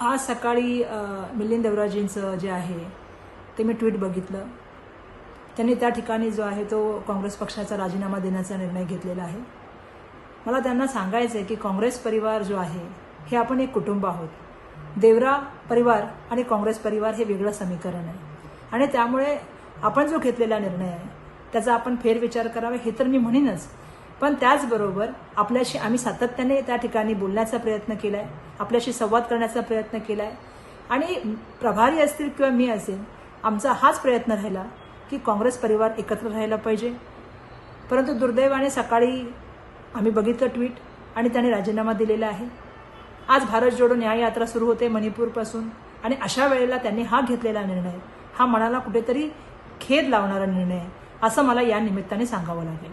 आज सकाळी मिलिंद देवराजींचं जे आहे ते मी ट्विट बघितलं. त्यांनी त्या ठिकाणी जो आहे तो काँग्रेस पक्षाचा राजीनामा देण्याचा निर्णय घेतलेला आहे. मला त्यांना सांगायचं आहे की काँग्रेस परिवार जो आहे हे आपण एक कुटुंब आहोत. देवरा परिवार आणि काँग्रेस परिवार हे वेगळं समीकरण आहे. आणि त्यामुळे आपण जो घेतलेला निर्णय आहे त्याचा आपण फेरविचार करावा हे तर मी म्हणेनच. पण त्याचबरोबर आपल्याशी आम्ही सातत्याने त्या ठिकाणी बोलण्याचा प्रयत्न केला आहे आपल्याशी संवाद करण्याचा प्रयत्न केला आहे आणि प्रभारी असतील किंवा मी असेल आमचा हाच प्रयत्न राहिला की काँग्रेस परिवार एकत्र राहायला पाहिजे. परंतु दुर्दैवाने सकाळी आम्ही बघितलं ट्विट आणि त्याने राजीनामा दिलेला आहे. आज भारत जोडो न्याययात्रा सुरू होते मणिपूरपासून आणि अशा वेळेला त्यांनी हा घेतलेला निर्णय हा मनाला कुठेतरी खेद लावणारा निर्णय आहे असं मला या निमित्ताने सांगावं लागेल.